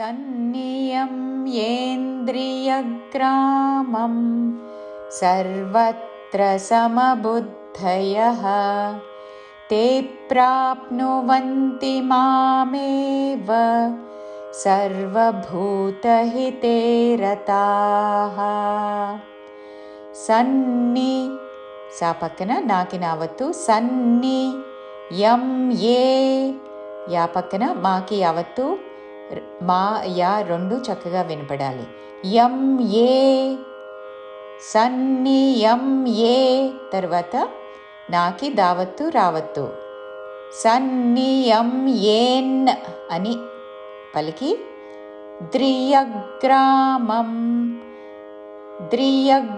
सन्नियम्येन्द्रियग्रामं सर्वत्र समबुद्धयः। ते प्राप्नुवन्ति मामेव सर्वभूतहिते रताः। सन्नि सा पक्कन नाकिनावत्तु सन्नि यं ये या पक्कन माकि यावत्तु మా యా రెండు చక్కగా వినపడాలి. ఎం ఏ సన్ని ఎం ఏ. తర్వాత నాకి దావత్తు రావత్తు. సన్ని ఎం ఏన్ అని పలికి. ద్రియగ్రామం ద్రియగ్రామం.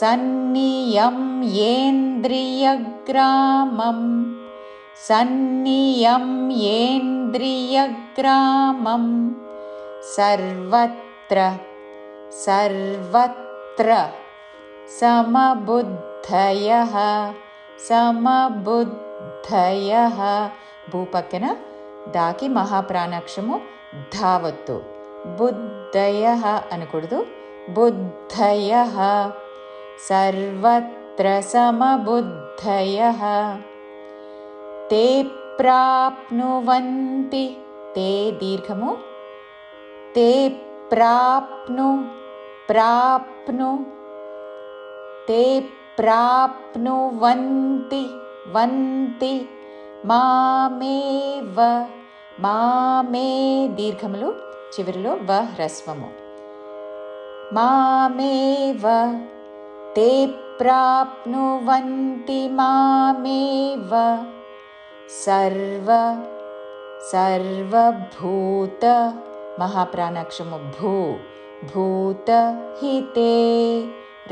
సన్నియం ఏంద్రియగ్రామం सन्नियम्येन्द्रियग्रामं सर्वत्र सर्वत्र समबुद्धयः समबुद्धयः। भूपक्कन दाकि महाप्राणाक्षमु धावत्तु बुद्धयः अनुकुडु बुद्धयः सर्वत्र समबुद्धयः ते प्राप्नुवन्ति ते दीर्घमु ते प्राप्नु प्राप्नु ते प्राप्नुवन्ति वन्ति मामेव मामे दीर्घमुलु चिवरिलो व ह्रस्वमु मामेव ते प्राप्नुवन्ति मामेव सर्व सर्वभूत महाप्राणाक्षमु भू भूतहिते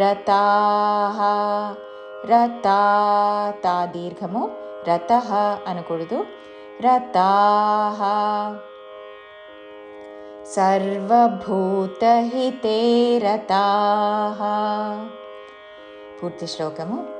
रताः रता दीर्घमु रतः। अनुकुडु रताः सर्वभूतहिते रताः। पूर्तिश्लोकमु